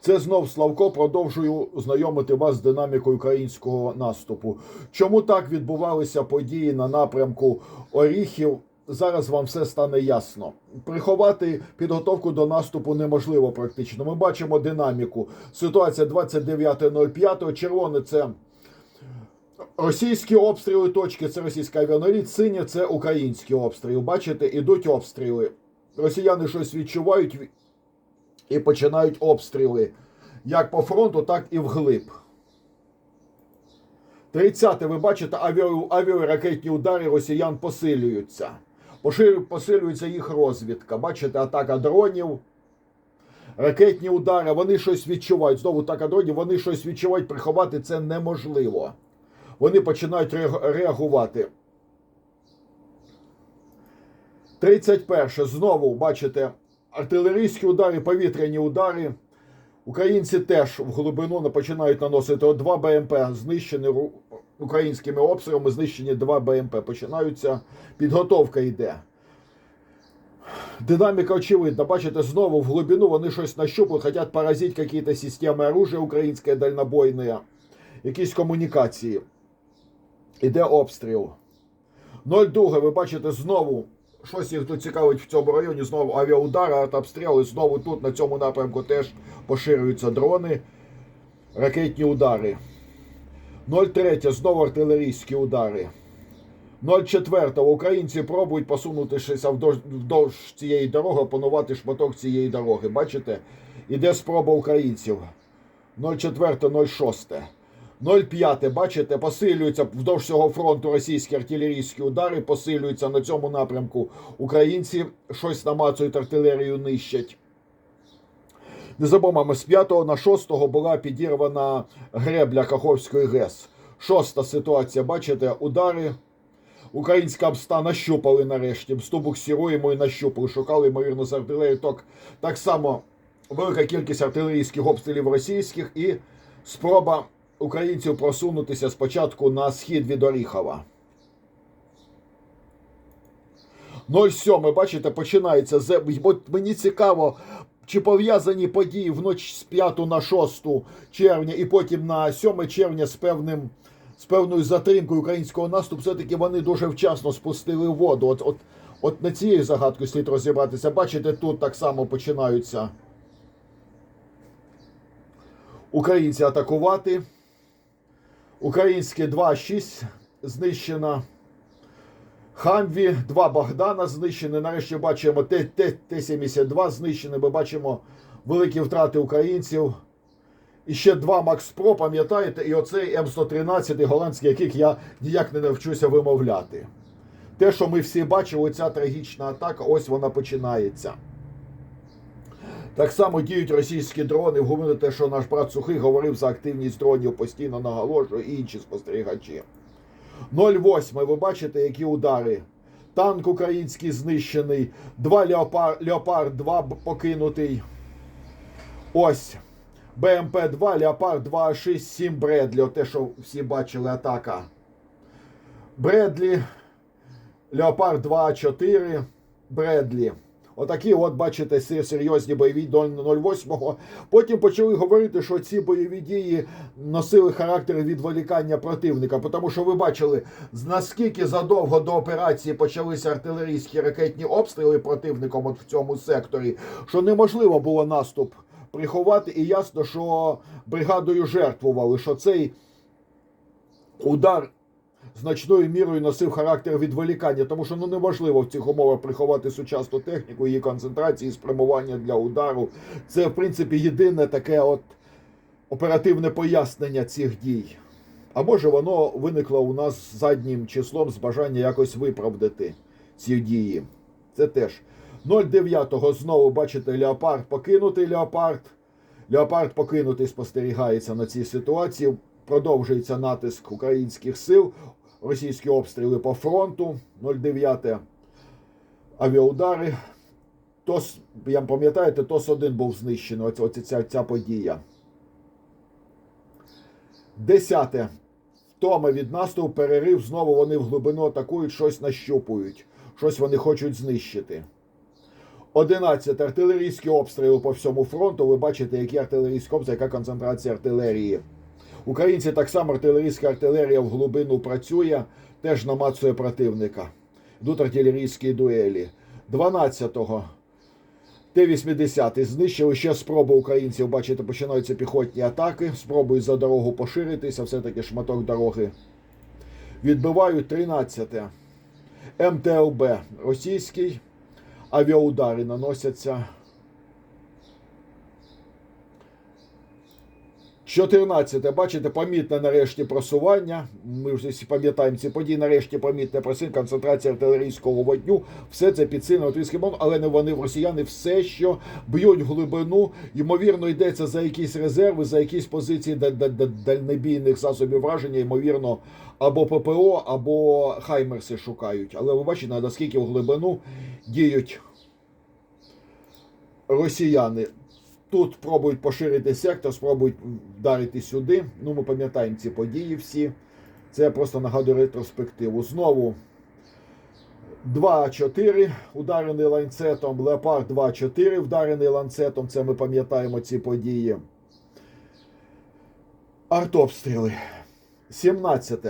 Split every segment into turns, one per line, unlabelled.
Це знов Славко. Продовжую знайомити вас з динамікою українського наступу. Чому так відбувалися події на напрямку Оріхів? Зараз вам все стане ясно. Приховати підготовку до наступу неможливо практично. Ми бачимо динаміку. Ситуація 29.05. Червоне це російські обстріли, точки це російська авіаналіт, синє це українські обстріли. Бачите, ідуть обстріли. Росіяни щось відчувають і починають обстріли як по фронту, так і вглиб. 30-те, ви бачите, авіа, авіаракетні удари росіян посилюються. Посилюється їх розвідка. Бачите, атака дронів, ракетні удари, вони щось відчувають. Знову атака дронів, вони щось відчувають, приховати це неможливо. Вони починають реаг- реагувати. 31. Знову бачите, артилерійські удари, повітряні удари. Українці теж в глибину починають наносити От два БМП, знищені українськими обстрілами, знищені два БМП. Починаються, підготовка йде. Динаміка очевидна. Бачите, знову в глибину вони щось нащупують, хочуть поразити якісь системи оружия українське дальнобойне, якісь комунікації. Іде обстріл. 02, ви бачите, знову щось їх тут цікавить в цьому районі. Знову авіаудари, артобстріли. Знову тут на цьому напрямку теж поширюються дрони, ракетні удари. 03, знову артилерійські удари. 04. Українці пробують посунутися вдовж цієї дороги, опанувати шматок цієї дороги. Бачите? Іде спроба українців. 04, 06. 05, бачите, посилюються вздовж цього фронту російські артилерійські удари, посилюються на цьому напрямку. Українці щось намацують, артилерію нищать. Не забуваємо, з 5 на 6 була підірвана гребля Каховської ГЕС. Шоста ситуація, бачите, удари. Українська обста нащупали нарешті. Мсту буксируємо і нащупали. Шукали, ймовірно, з артилерії. Так, так само велика кількість артилерійських обстрілів російських і спроба українців просунутися спочатку на схід від Оріхова. 07, бачите, починається мені цікаво, чи пов'язані події вночі з 5 на 6 червня і потім на 7 червня з певним. З певною затримкою українського наступу, все-таки вони дуже вчасно спустили воду. От, от, от на цією загадкою слід розібратися. Бачите, тут так само починаються українці атакувати. Українське 2-6 знищено. Хамві, 2 Богдана знищені. Нарешті бачимо Т- Т- Т-72 знищені. Ми бачимо великі втрати українців. І ще два Макс Про, пам'ятаєте, і оцей М113 голландський, яких я ніяк не навчуся вимовляти. Те, що ми всі бачили, ця трагічна атака, ось вона починається. Так само діють російські дрони. Вгумили те, що наш брат Сухий говорив за активність дронів, постійно наголошує, і інші спостерігачі. 08. Ви бачите, які удари. Танк український знищений, два Леопард, Леопард 2 покинутий. Ось. БМП-2, Леопард 2, 6, 7 Бредлі. Те, що всі бачили, атака. Бредлі, Леопард 2, 4, Бредлі. Отакі, от, бачите, серйозні бойові до 08-го. Потім почали говорити, що ці бойові дії носили характер відволікання противника. Тому що ви бачили, наскільки задовго до операції почалися артилерійські ракетні обстріли противником от в цьому секторі, що неможливо було наступ приховати. І ясно, що бригадою жертвували, що цей удар значною мірою носив характер відволікання, тому що ну неможливо в цих умовах приховати сучасну техніку, її концентрації, спрямування для удару. Це, в принципі, єдине таке от оперативне пояснення цих дій. А може воно виникло у нас заднім числом з бажання якось виправдати ці дії. Це теж. 09-го знову бачите, леопард покинутий леопард. Леопард покинутий спостерігається на цій ситуації. Продовжується натиск українських сил, російські обстріли по фронту. 09 авіаудари. ТОС, я пам'ятаєте, ТОС-1 був знищений. Оце, оце ця, ця подія. Десяте. Втома від наступу, перерив, знову вони в глибину атакують, щось нащупують, щось вони хочуть знищити. 11. Артилерійські обстріли по всьому фронту. Ви бачите, які артилерійські обстріли, яка концентрація артилерії. Українці так само артилерійська артилерія в глибину працює, теж намацує противника. Йдуть артилерійські дуелі. 12-го Т-80 знищили ще спроби українців. Бачите, починаються піхотні атаки. Спробують за дорогу поширитися, все-таки шматок дороги. Відбивають 13-те. МТЛБ російський. Авіаудари наносяться. 14. Бачите, помітне нарешті просування. Ми вже всі пам'ятаємо ці події. Нарешті помітне просин, концентрація артилерійського вогню. Все це підсилено російським мовом, але не вони росіяни все, що б'ють глибину. Ймовірно, йдеться за якісь резерви, за якісь позиції даль- даль- даль- дальнобійних засобів враження. Ймовірно, або ППО, або Хаймерси шукають. Але ви бачите, наскільки в глибину діють росіяни. Тут пробують поширити сектор, спробують вдарити сюди. Ну, ми пам'ятаємо ці події всі. Це я просто нагадую ретроспективу. Знову 2-4 ударений ланцетом, Леопард 2-4 вдарений ланцетом. Це ми пам'ятаємо ці події. Артобстріли. 17.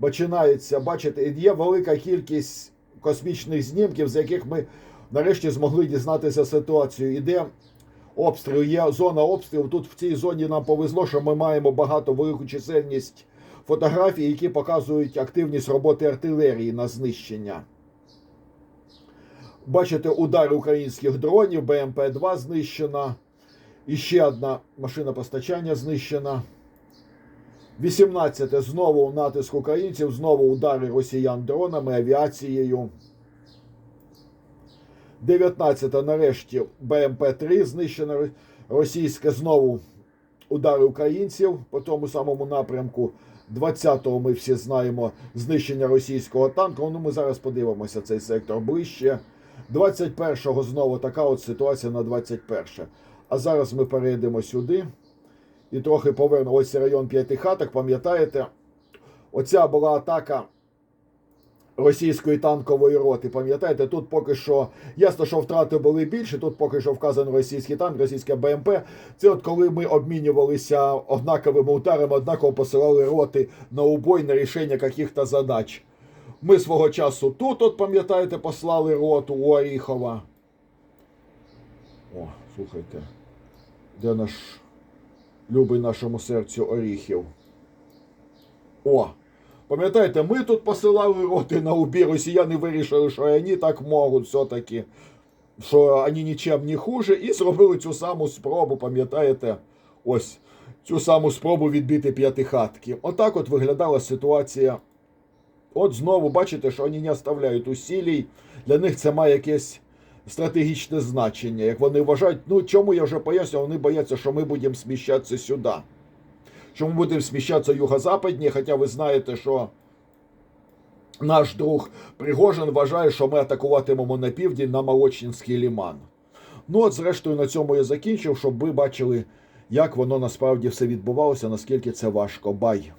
Починається, бачите, є велика кількість космічних знімків, з яких ми нарешті змогли дізнатися ситуацію. Іде обстріл, є зона обстрілу. Тут в цій зоні нам повезло, що ми маємо багато велику чисельність фотографій, які показують активність роботи артилерії на знищення. Бачите, удар українських дронів, БМП-2 знищена. І ще одна машина постачання знищена. 18. Знову натиск українців, знову удари росіян дронами, авіацією. 19. Нарешті БМП-3 знищено російське знову удари українців по тому самому напрямку. 20-го ми всі знаємо знищення російського танку. Ну, ми зараз подивимося цей сектор ближче. 21-го знову така от ситуація на 21. А зараз ми перейдемо сюди і трохи повернемо. Ось район П'ятихаток, пам'ятаєте? Оця була атака російської танкової роти. Пам'ятаєте, тут поки що ясно, що втрати були більше. Тут поки що вказано російський танк, російське БМП. Це от коли ми обмінювалися однаковими ударами, однаково посилали роти на убой на рішення каких-то задач. Ми свого часу тут, от пам'ятаєте, послали роту у Оріхова. О, слухайте, де наш любий нашому серцю Оріхів? О! Пам'ятаєте, ми тут посилали роти на убій, росіяни вирішили, що вони так можуть все-таки, що вони нічим не хуже, і зробили цю саму спробу, пам'ятаєте, ось цю саму спробу відбити п'ятихатки. Отак от виглядала ситуація. От знову бачите, що вони не оставляють усілій. Для них це має якесь стратегічне значення. Як вони вважають, ну чому я вже пояснював, вони бояться, що ми будемо сміщатися сюди що ми будемо сміщатися юго-западні, хоча ви знаєте, що наш друг Пригожин вважає, що ми атакуватимемо на південь на Молочинський ліман. Ну, от, зрештою, на цьому я закінчив, щоб ви бачили, як воно насправді все відбувалося, наскільки це важко. Бай!